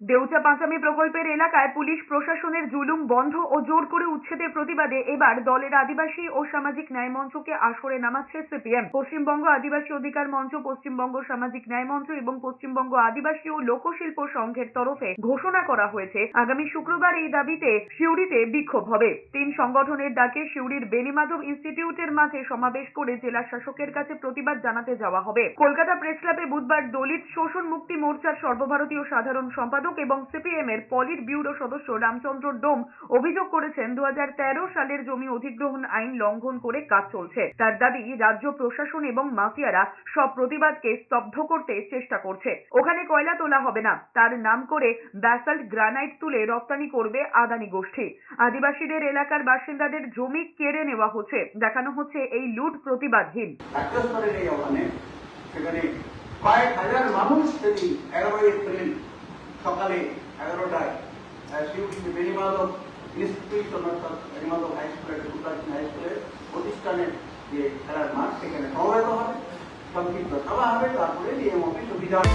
দেউচা পাঁচামি প্রকল্পের এলাকায় পুলিশ প্রশাসনের জুলুম বন্ধ ও জোর করে উচ্ছেদের প্রতিবাদে এবার দলের আদিবাসী ও সামাজিক ন্যায় মঞ্চকে আসরে নামাচ্ছে সিপিএম। পশ্চিমবঙ্গ আদিবাসী অধিকার মঞ্চ, পশ্চিমবঙ্গ সামাজিক ন্যায় মঞ্চ এবং পশ্চিমবঙ্গ আদিবাসী ও লোকশিল্প সংঘের তরফে ঘোষণা করা হয়েছে, আগামী শুক্রবার এই দাবিতে সিউড়িতে বিক্ষোভ হবে। তিন সংগঠনের ডাকে সিউড়ির বেনিমাধব ইনস্টিটিউটের মাঠে সমাবেশ করে জেলা শাসকের কাছে প্রতিবাদ জানাতে যাওয়া হবে। কলকাতা প্রেস ক্লাবে বুধবার দলিত শোষণ মুক্তি মোর্চার সর্বভারতীয় সাধারণ সম্পাদক এবং সিপিএম এর পলিট ব্যুরো সদস্য রামচন্দ্র ডোম অভিযোগ করেছেন দুহাজার তেরো সালের জমি অধিগ্রহণ আইন লঙ্ঘন করে কাজ চলছে। তার দাবি, রাজ্য প্রশাসন এবং মাফিয়ারা সব প্রতিবাদকে স্তব্ধ করতে চেষ্টা করছে। ওখানে কয়লা তোলা হবে না। তার নাম করে ব্যাসাল্ট গ্রানাইট তুলে রপ্তানি করবে আদানি গোষ্ঠী। আদিবাসীদের এলাকার বাসিন্দাদের জমি কেড়ে নেওয়া হচ্ছে। দেখানো হচ্ছে এই লুট প্রতিবাদহীন। সেখানে কয়েক হাজার মানুষ এগারোই এপ্রিল সকালে এগারোটায় শিউটিতে বেনিমাধব হাই স্কুলের হাই স্কুলের প্রতিষ্ঠানের যে খেলার মাঠ সেখানে সমবেত হবে। সংক্ষিপ্ত সভা হবে, তারপরে ডিএম অফিস অভিযান